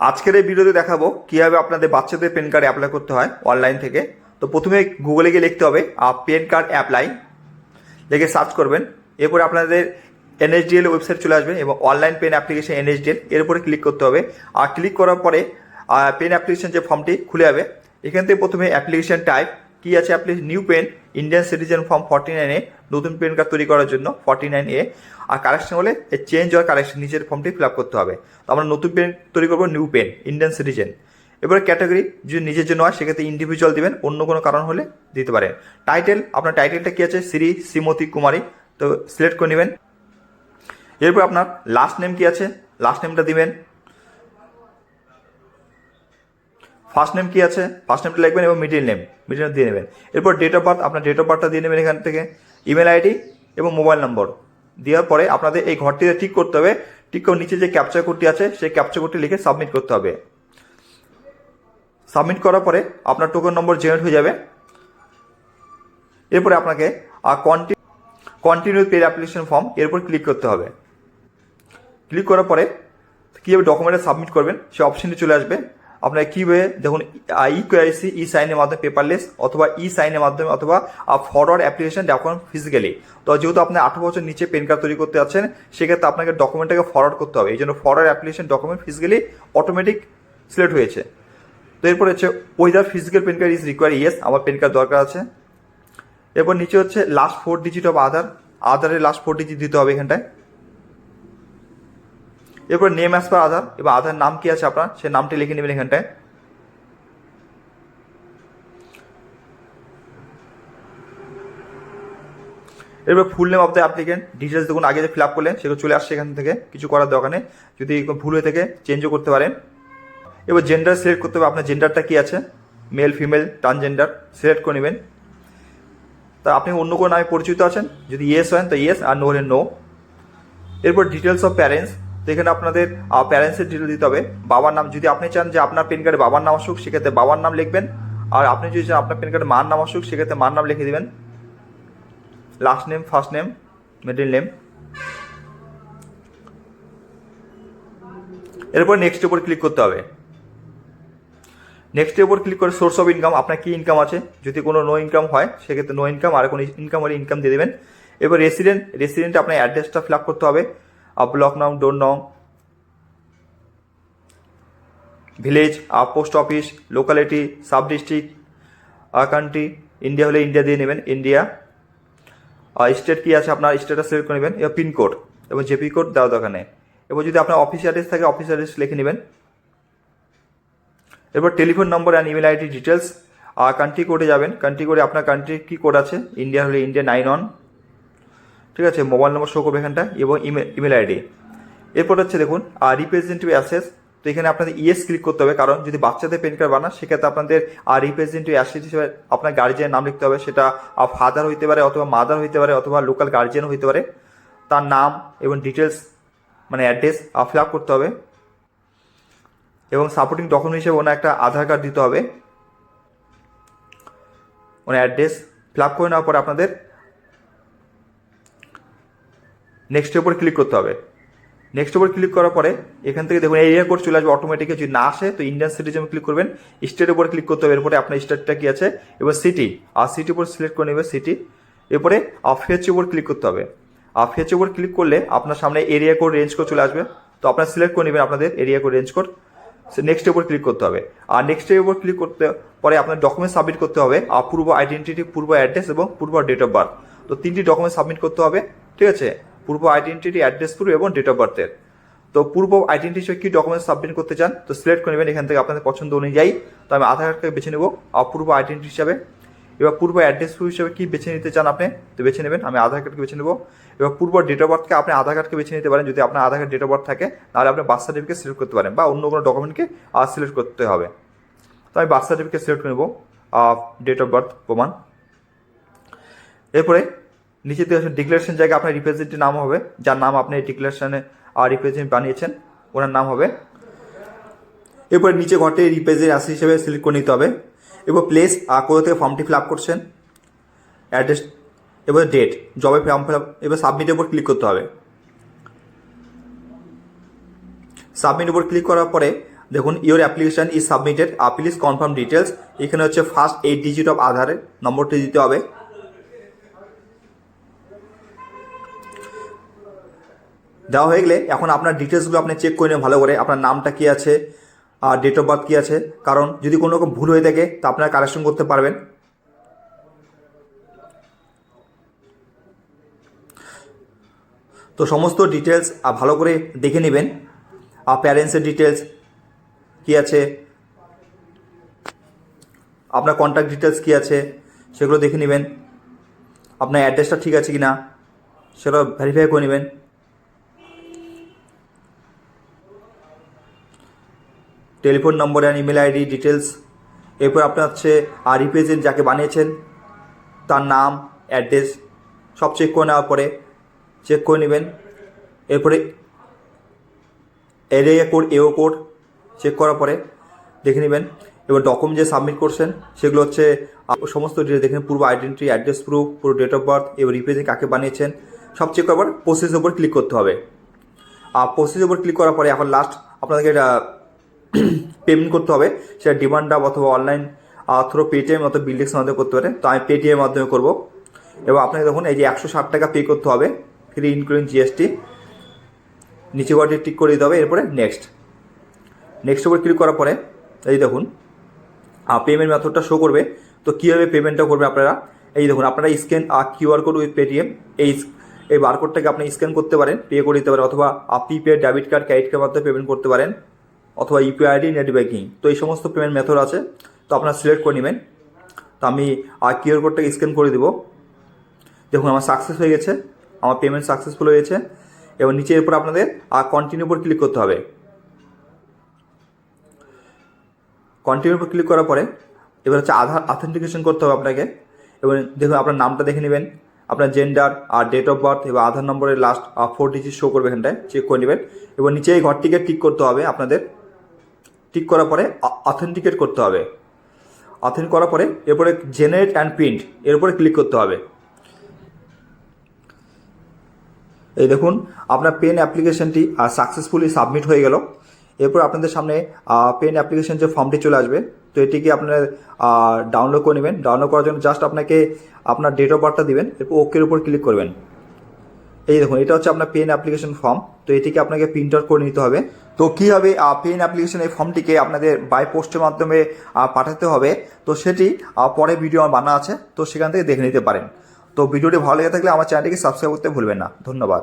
আজকের এই ভিডিওতে দেখাবো কীভাবে আপনাদের বাচ্চাদের পেন কার্ড অ্যাপ্লাই করতে হয় অনলাইন থেকে। তো প্রথমে গুগলে গিয়ে লিখতে হবে পেন কার্ড অ্যাপ্লাই লিখে সার্চ করবেন। এরপরে আপনাদের এনএসডিএল ওয়েবসাইট চলে আসবে এবং অনলাইন পেন অ্যাপ্লিকেশন এনএসডিএল এর উপরে ক্লিক করতে হবে। আর ক্লিক করার পরে পেন অ্যাপ্লিকেশন যে ফর্মটি খুলে যাবে, এখান থেকে প্রথমে অ্যাপ্লিকেশন টাইপ কি আছে আপনি new PAN Indian citizen form forty nine A নতুন পেন কার্ড তৈরি করার জন্য ফর্টি নাইন এ আর কারেকশন হলে চেঞ্জ আর কারেকশন নিচের ফর্মটি ফিল আপ করতে হবে। তো আমরা নতুন পেন তৈরি করব নিউ পেন ইন্ডিয়ান সিটিজেন এবারে ক্যাটাগরি যদি নিজের জন্য হয়, সেক্ষেত্রে ইন্ডিভিজুয়াল দিবেন, অন্য কোনো কারণ হলে দিতে পারেন। টাইটেল আপনার টাইটেলটা কি আছে? শ্রী শ্রীমতী কুমারী তো সিলেক্ট করে নেবেন। এরপর আপনার লাস্ট নেম কি আছে? লাস্ট নেমটা দিবেন। ফার্স্ট নেম কি আছে? ফার্স্ট নেমটা লিখবেন এবং মিডিল নেম মিডিল নেম দিয়ে নেবেন। এরপর ডেট অফ বার্থ আপনার ডেট অফ বার্থটা দিয়ে নেবেন এখান থেকে ইমেল আইডি এবং মোবাইল নম্বর দেওয়ার পরে আপনাদের এই ঘরটিতে ঠিক করতে হবে। ঠিক করে নিচে যে ক্যাপচার কোডটি আছে, সেই ক্যাপচার কোডটি লিখে সাবমিট করতে হবে। সাবমিট করার পরে আপনার টোকন নম্বর জেনারেট হয়ে যাবে। এরপরে আপনাকে কন্টিনিউ পেড অ্যাপ্লিকেশন ফর্ম এরপর ক্লিক করতে হবে। ক্লিক করার পরে কীভাবে ডকুমেন্টে সাবমিট করবেন, সে অপশনটি চলে আসবে। আপনার কীভাবে দেখুন ই কেআইসি ই সাইনের মাধ্যমে পেপারলেস অথবা ই সাইনের মাধ্যমে অথবা ফরওয়ার্ড অ্যাপ্লিকেশন ডকুমেন্ট ফিজিক্যালি তো যেহেতু আপনি আঠারো বছর নিচে পেন কার্ড তৈরি করতে যাচ্ছেন, সেক্ষেত্রে আপনাকে ডকুমেন্টটাকে ফরওয়ার্ড করতে হবে। এই জন্য forward application document physically automatic select হয়েছে। তো এরপর হচ্ছে whether physical PAN card is require yes আমার পেন কার্ড দরকার আছে। এরপর নিচে হচ্ছে last four digit of Aadhaar. আধারের লাস্ট ফোর ডিজিট দিতে হবে এখানটায়। এরপর নেম অ্যাজ পার আধার এবার আধার নাম কি আছে আপনার? সে নামটি লিখে নেবেন এখানটায়। এরপর full name of the applicant details দেখুন, আগে যে ফিল আপ করলেন, সেগুলো চলে আসছে এখান থেকে, কিছু করার দরকার নেই। যদি ভুল হয়ে থাকে চেঞ্জও করতে পারেন। এবার জেন্ডার সিলেক্ট করতে হবে, আপনার জেন্ডারটা কি আছে? মেল ফিমেল ট্রান্সজেন্ডার সিলেক্ট করে নেবেন। তা আপনি অন্য কোনো নামে পরিচিত আছেন? যদি ইয়েস হয়, তো ইয়েস আর নো হলে নো এরপর ডিটেলস অফ প্যারেন্টস তো এখানে আপনাদের প্যারেন্টসের ডিটেল দিতে হবে। বাবার নাম, যদি আপনি চান যে আপনার পেন কার্ডে বাবার নাম আসুক, সেক্ষেত্রে বাবার নাম লিখবেন। আর আপনি যদি চান আপনার পেন কার্ডে মার নাম আসুক, সেক্ষেত্রে মার নাম লিখে দেবেন। Last name first name middle name এরপর নেক্সটের উপর ক্লিক করতে হবে। নেক্সটের উপর ক্লিক করে সোর্স অফ ইনকাম আপনার কি ইনকাম আছে? যদি কোনো নো ইনকাম হয়, সেক্ষেত্রে নো ইনকাম আর কোনো ইনকাম হলে ইনকাম দিয়ে দেবেন। এবার রেসিডেন্ট রেসিডেন্ট আপনার অ্যাড্রেসটা ফিল আপ করতে হবে। ব্লক নাম ডোর নং village up post office locality sub district country India হলে ইন্ডিয়া দিয়ে নেবেন ইন্ডিয়া আর স্টেট কী আছে আপনার স্টেটটা সিলেক্ট করে নেবেন, এবার পিনকোড এবং জেপি কোড দেওয়া দরকার নেই। এবার যদি আপনার অফিস অ্যাড্রেস থাকে অফিস অ্যাড্রেস লিখে নেবেন। এরপর telephone number and email ID details R country কোডে যাবেন। কান্ট্রি কোডে আপনার কান্ট্রি কী কোড আছে? ইন্ডিয়া হলে ইন্ডিয়া নাইন ওয়ান ঠিক আছে মোবাইল নম্বর শো করবে এখানটা এবং ইমেল ইমেল আইডি এরপর হচ্ছে দেখুন আর রিপ্রেজেন্টেটিভ অ্যাসেস তো এখানে আপনাদের ইএস ক্লিক করতে হবে, কারণ যদি বাচ্চাদের পেন কার্ড বানান, সেক্ষেত্রে আপনাদের আর রিপ্রেজেন্টেটিভ অ্যাসেস হিসেবে আপনার গার্জিয়ানের নাম লিখতে হবে, সেটা ফাদার হইতে পারে অথবা মাদার হইতে পারে অথবা লোকাল গার্জিয়ানও হইতে পারে। তার নাম এবং ডিটেলস মানে অ্যাড্রেস ফিল আপ করতে হবে। এবং সাপোর্টিং ডকুমেন্ট হিসেবে ওনার একটা আধার কার্ড দিতে হবে। ওনার অ্যাড্রেস ফিল আপ করে নেওয়ার পরে আপনাদের নেক্সটের উপর ক্লিক করতে হবে। নেক্সট উপর ক্লিক করার পরে এখান থেকে দেখুন এরিয়া কোড চলে আসবে অটোমেটিক যদি না আসে, তো ইন্ডিয়ান সিটিজেন ক্লিক করবেন। স্টেটের উপর ক্লিক করতে হবে, এরপরে আপনার স্টেটটা কি আছে? এবার সিটি আর সিটির উপর সিলেক্ট করে নেবে সিটি এরপরে আফিয়াচের উপর ক্লিক করতে হবে। আফিয়াচের উপর ক্লিক করলে আপনার সামনে এরিয়া কোড রেঞ্জ কোড চলে আসবে। তো আপনার সিলেক্ট করে নেবেন আপনাদের এরিয়া কোড রেঞ্জ কোড নেক্সটের উপর ক্লিক করতে হবে। আর নেক্সটের উপর ক্লিক করতে পরে আপনার ডকুমেন্ট সাবমিট করতে হবে। পূর্ব আইডেন্টিটি পূর্ব অ্যাড্রেস এবং পূর্ব ডেট অফ বার্থ তো তিনটি ডকুমেন্ট সাবমিট করতে হবে। ঠিক আছে? পূর্ব আইডেন্টিটি অ্যাড্রেস প্রুফ এবং ডেট অফ বার্থের তো পূর্ব আইডেন্টি হিসেবে কী ডকুমেন্ট সাবমিট করতে চান, তো সিলেক্ট করে নেবেন, এখান থেকে আপনাদের পছন্দ অনুযায়ী। তো আমি আধার কার্ডকে বেছে নেব, অপূর্ব আইডেন্টি হিসাবে। এবার পূর্ব অ্যাড্রেস প্রুফ হিসেবে কী বেছে নিতে চান আপনি, তো বেছে নেবেন, আমি আধার কার্ডকে বেছে নেব। এবার পূর্ব ডেট অফ বার্থকে আপনি আধার কার্ডকে বেছে নিতে পারেন, যদি আপনার Aadhaar card date of birth থাকে তাহলে আপনি বার্থ সার্টিফিকেট সিলেক্ট করতে পারেন, বা অন্য কোনো ডকুমেন্টকে সিলেক্ট করতে হবে। তো আমি বার্থ সার্টিফিকেট সিলেক্ট করে নেব ডেট অফ বার্থ প্রমাণ। এরপরে নিচে ডিক্লারেশন জায়গায় আপনার রিপ্রেজেন্টেটিভ নাম হবে। যার নাম আপনি ডিক্লারেশনে রিপ্রেজেন্ট বানিয়েছেন, ওনার নাম হবে। এরপর নিচে ঘটে রিপ্রেজেন্ট আসি হিসেবে সিলেক্ট করে নিতে হবে। এবার প্লেস কোথা থেকে ফর্মটি ফিল আপ করছেন অ্যাড্রেস এবার ডেট জবে ফর্ম ফিল আপ এবার সাবমিটের উপর ক্লিক করতে হবে। সাবমিট উপর ক্লিক করার পরে দেখুন your application is submitted please confirm details এখানে হচ্ছে ফার্স্ট এইট ডিজিট অফ আধারের নম্বরটি দিতে হবে। দেওয়া হয়ে গেলে এখন আপনার ডিটেলসগুলো আপনি চেক করে নেবেন ভালো করে। আপনার নামটা কী আছে, আর ডেট অফ বার্থ কী আছে। কারণ যদি কোনো রকম ভুল হয়ে থাকে, তা আপনারা কারেকশন করতে পারবেন। তো সমস্ত ডিটেলস ভালো করে দেখে নেবেন। আর প্যারেন্টসের ডিটেলস কী আছে? আপনার কন্ট্যাক্ট ডিটেলস কী আছে? সেগুলো দেখে নেবেন। আপনার অ্যাড্রেসটা ঠিক আছে কি না সেটা ভেরিফাই করে নেবেন। Telephone number and email ID details এরপর আপনার হচ্ছে আর রিপ্রেজেন্ট যাকে বানিয়েছেন, তার নাম, অ্যাড্রেস, সব চেক করে নেওয়ার পরে চেক করে নেবেন। এরপরে area code AO code check করার পরে দেখে নেবেন। এবার ডকুমেন্ট যে সাবমিট করছেন, সেগুলো হচ্ছে সমস্ত ডিটেল দেখেন পুরো আইডেন্টি অ্যাড্রেস প্রুফ পুরো ডেট অফ বার্থ এবার রিপ্রেজেন্ট কাকে বানিয়েছেন, সব চেক করার পর প্রসেসের উপর ক্লিক করতে হবে। আর প্রসেসের উপর ক্লিক করার পরে এখন লাস্ট আপনাদেরকে এটা পেমেন্ট করতে হবে, সেটা ডিমান্ড ড্রাফট অথবা অনলাইন থ্রো পেটিএম অথবা বিলডেক্সের মাধ্যমে করতে পারেন। তো আমি পেটিএমের মাধ্যমে করব। এবং আপনাকে দেখুন, এই যে একশো ষাট টাকা পে করতে হবে ফ্রি ইনক্লুডিং জিএসটি নিচে বাটে টিক করে দিতে হবে, এরপরে নেক্সট নেক্সট উপর ক্লিক করার পরে, এই দেখুন পেমেন্ট মেথডটা শো করবে। তো কীভাবে পেমেন্টটা করবে আপনারা? এই দেখুন, আপনারা scan QR code with Paytm এই এই বারকোডটাকে আপনি স্ক্যান করতে পারেন পে করে দিতে পারেন, অথবা prepay debit card credit card মাধ্যমে পেমেন্ট করতে পারেন। অথবা ইউপিআই আইডি নেট ব্যাঙ্কিং তো এই সমস্ত পেমেন্ট মেথড আছে। তো আপনারা সিলেক্ট করে নেবেন। তো আমি আর কিউআর কোডটাকে স্ক্যান করে দিব। দেখুন, আমার সাকসেস হয়ে গেছে। আমার পেমেন্ট সাকসেসফুল হয়েছে। এবং নিচে এরপর আপনাদের আর কন্টিনিউ উপর ক্লিক করতে হবে। কন্টিনিউর উপর ক্লিক করার পরে এবার হচ্ছে আধার অথেন্টিকেশন করতে হবে আপনাকে। এবং দেখুন, আপনার নামটা দেখে নেবেন। আপনার জেন্ডার আর ডেট অফ বার্থ এবং আধার নম্বরের লাস্ট ফোর ডিজিট শো করবে এখানটায়। চেক করে নেবেন। এবং নিচে এই ঘরটিকে টিক করতে হবে আপনাদের। টিক করার পরে অথেন্টিকেট করতে হবে। অথেন্ট করার পরে এরপরে জেনারেট অ্যান্ড প্রিন্ট এর উপরে ক্লিক করতে হবে। এই দেখুন, আপনার পেন অ্যাপ্লিকেশনটি সাকসেসফুলি সাবমিট হয়ে গেল। এরপর আপনাদের সামনে পেন অ্যাপ্লিকেশন যে ফর্মটি চলে আসবে, তো এটিকে আপনারা ডাউনলোড করে নেবেন। ডাউনলোড করার জন্য জাস্ট আপনাকে আপনার ডেট অফ বার্থটা দিবেন, এরপর ওকের উপর ক্লিক করবেন। এই দেখুন, এটা হচ্ছে আপনার পেন অ্যাপ্লিকেশন ফর্ম তো এটিকে আপনাকে প্রিন্ট আউট করে নিতে হবে। তো কীভাবে পেন অ্যাপ্লিকেশন এই ফর্মটিকে আপনাদের বাই পোস্টের মাধ্যমে পাঠাতে হবে? তো সেটি পরে ভিডিও আমার বানা আছে। তো সেখান থেকে দেখে নিতে পারেন। তো ভিডিওটি ভালো লেগে থাকলে আমার চ্যানেলটিকে সাবস্ক্রাইব করতে ভুলবেন না। ধন্যবাদ।